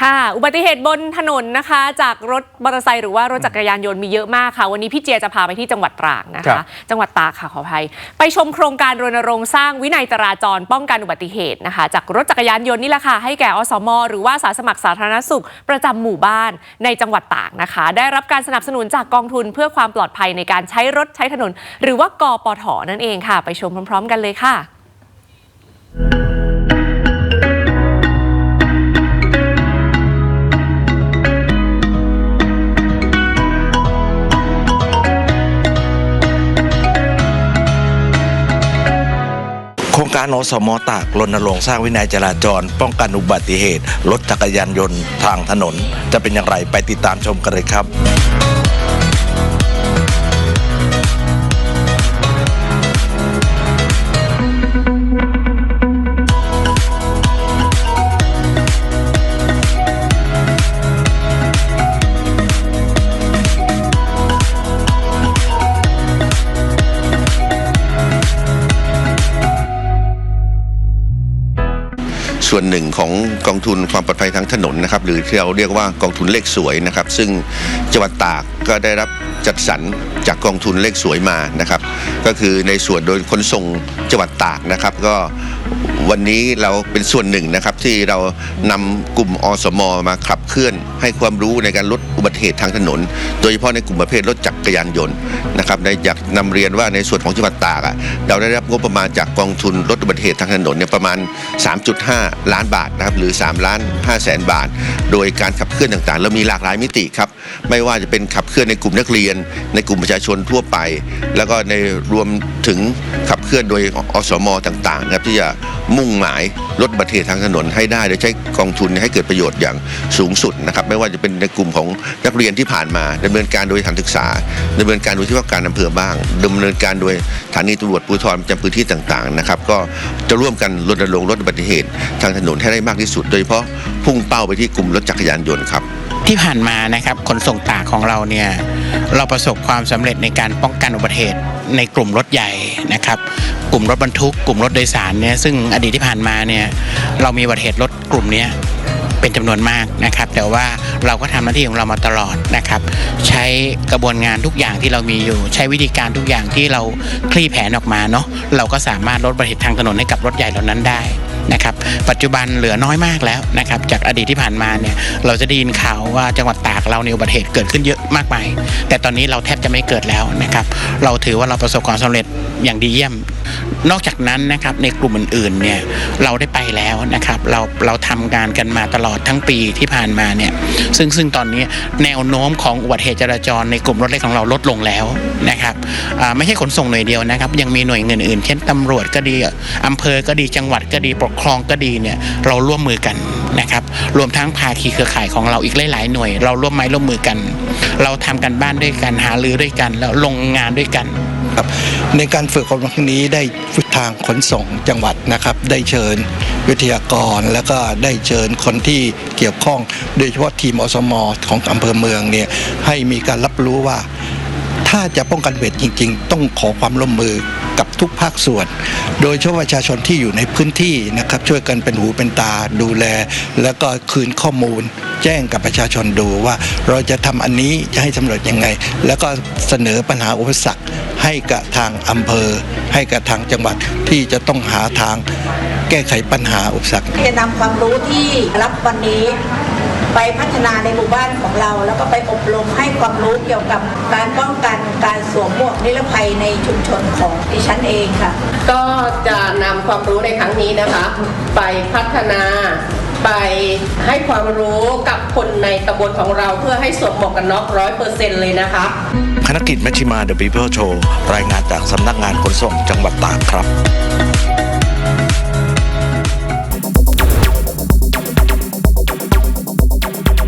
ค่ะ อุบัติเหตุบนถนนนะคะ จากรถมอเตอร์ไซค์หรือว่ารถจักรยานยนต์มีเยอะมากค่ะ วันนี้พี่เจียจะพาไปที่จังหวัดตราดนะครัคะ บ จังหวัดตากค่ะขออภัย ไปชมโครงการรณรงค์สร้างวินัยจราจรป้องกันอุบัติเหตุนะคะ จากรถจักรยานยนต์นี่แหละค่ะให้แก่อสม หรือว่าอาสาสมัครสาธารณสุข ประจำหมู่บ้านในจังหวัดตากนะคะ ได้รับการสนับสนุนจากกองทุนเพื่อความปลอดภัยในการใช้รถใช้ถนน หรือว่ากปทนั่นเองค่ะ ไปชมพร้อม ๆ กันเลยค่ะ การอสมตากรณรงค์สร้างวินัยจราจร ป้องกันอุบัติเหตุ รถจักรยานยนต์ทางถนน จะเป็นอย่างไรไปติดตามชมกันเลยครับ ส่วนหนึ่งของกองทุนความปลอดภัยทางถนนนะครับ หรือที่เราเรียกว่ากองทุนเลขสวยนะครับ ซึ่งจังหวัดตากก็ได้รับจัดสรรจากกองทุนเลขสวยมานะครับ ก็คือในส่วนโดยขนส่งจังหวัดตากนะครับ ก็ วันนี้เราเป็นส่วนหนึ่งนะครับที่เรานำกลุ่มอสมมาขับเคลื่อน ให้ความรู้ในการลดอุบัติเหตุทางถนน โดยเฉพาะในกลุ่มประเภทรถจักรยานยนต์นะครับในอยากนำเรียนว่าในส่วนของจังหวัดตากอะเราได้รับงบประมาณจากกองทุนลดอุบัติเหตุทางถนนเนี่ยประมาณ 3.5 ล้านบาทนะครับหรือ3ล้าน5แสนบาท โดยการขับเคลื่อนต่างๆแล้วมีหลากหลายมิติครับไม่ว่าจะเป็นขับเคลื่อนในกลุ่มนักเรียน ในกลุ่มประชาชนทั่วไป แล้วก็ในรวมถึงขับเคลื่อนโดยอสมต่างๆนะครับที่จะมุ่งหมายลดอุบัติเหตุทางถนนให้ได้โดยใช้กองทุนให้เกิดประโยชน์อย่างสูงสุดนะครับไม่ว่าจะเป็นในกลุ่มของนักเรียนที่ผ่านมาดำเนินการโดยสถานศึกษาดำเนินการโดยที่ว่าการอำเภอบ้างดำเนินการโดยสถานีตำรวจภูธรประจำพื้นที่ต่างๆนะครับก็จะร่วมกันรณรงค์ลดอุบัติเหตุทางถนนให้ได้มากที่สุด โดยเฉพาะพุ่งเป้าไปที่กลุ่มรถจักรยานยนต์ครับที่ผ่านมานะครับขนส่งตากของเราเนี่ยเราประสบความสำเร็จในการป้องกันอุบัติเหตุ ในกลุ่มรถใหญ่นะครับ กลุ่มรถบรรทุก กลุ่มรถโดยสารเนี่ยซึ่งอดีตที่ผ่านมาเนี่ยเรามีวัติเหตุรถกลุ่มนี้เป็นจำนวนมากนะครับ แต่ว่าเราก็ทำหน้าที่ของเรามาตลอดนะครับ ใช้กระบวนงานทุกอย่างที่เรามีอยู่ ใช้วิธีการทุกอย่างที่เราคลี่แผนออกมาเนาะเราก็สามารถลดอุบัติเหตุทางถนนให้กับรถใหญ่เหล่านั้นได้ นะครับปัจจุบันเหลือน้อยมากแล้วนะครับจากอดีตที่ผ่านมาเนี่ยเราจะได้ยินข่าวว่าจังหวัดตากเราในยอุบัติเหตุเกิดขึ้นเยอะมากมาย แต่ตอนนี้เราแทบจะไม่เกิดแล้วนะครับเราถือว่าเราประสบความสำเร็จอย่างดีเยี่ยม นอกจากนั้นนะครับในกลุ่มอื่นๆเนี่ยเราได้ไปแล้วนะครับเราเราทำงานกันมาตลอดทั้งปีที่ผ่านมาเนี่ยซึ่งซึ่งตอนนี้แนวโน้มของอุบัติเหตุจราจรในกลุ่มรถเล็กของเราลดลงแล้วนะครับไม่ใช่ขนส่งหน่วยเดียวนะครับ ยังมีหน่วยเงินอื่นเช่นตำรวจก็ดีอำเภอก็ดีจังหวัดก็ดีปกครองก็ดีเนี่ยเราร่วมมือกันนะครับรวมทั้งภาคีเครือข่ายของเราอีกหลายๆหน่วย เราร่วมไม้ร่วมมือกัน เราทำกันบ้านด้วยกันหารือด้วยกันแล้วลงงานด้วยกัน ครับในการฝึกอบรมครั้งนี้ได้ฝึกทางขนส่งจังหวัดนะครับ ได้เชิญวิทยากรแล้วก็ได้เชิญคนที่เกี่ยวข้อง โดยเฉพาะทีมอสมของอำเภอเมืองเนี่ยให้มีการรับรู้ว่า ถ้าจะป้องกันเหตุจริง ๆ ต้องขอความร่วมมือ กับทุกภาคส่วน โดยเฉพาะประชาชนที่อยู่ในพื้นที่นะครับช่วยกันเป็นหูเป็นตาดูแล แล้วก็คืนข้อมูล แจ้งกับประชาชนดูว่าเราจะทำอันนี้จะให้สำเร็จยังไง แล้วก็เสนอปัญหาอุปสรรคให้กับทางอำเภอ ให้กับทางจังหวัดที่จะต้องหาทางแก้ไขปัญหาอุปสรรคจะนำความรู้ที่รับวันนี้ ไปพัฒนาในหมู่บ้านของเรา แล้วก็ไปอบรมให้ความรู้เกี่ยวกับการป้องกันการสวมหมวกนิรภัยในชุมชนของดิฉันเองค่ะ ก็จะนำความรู้ในครั้งนี้นะคะ ไปพัฒนาไปให้ความรู้กับคนในตำบลของเราเพื่อให้สวมหมวกกันน็อกร้อยเปอร์เซ็นต์เลยนะคะคณะกิจมัชชิมา The People Show รายงานจากสำนักงานขนส่งจังหวัดตากครับ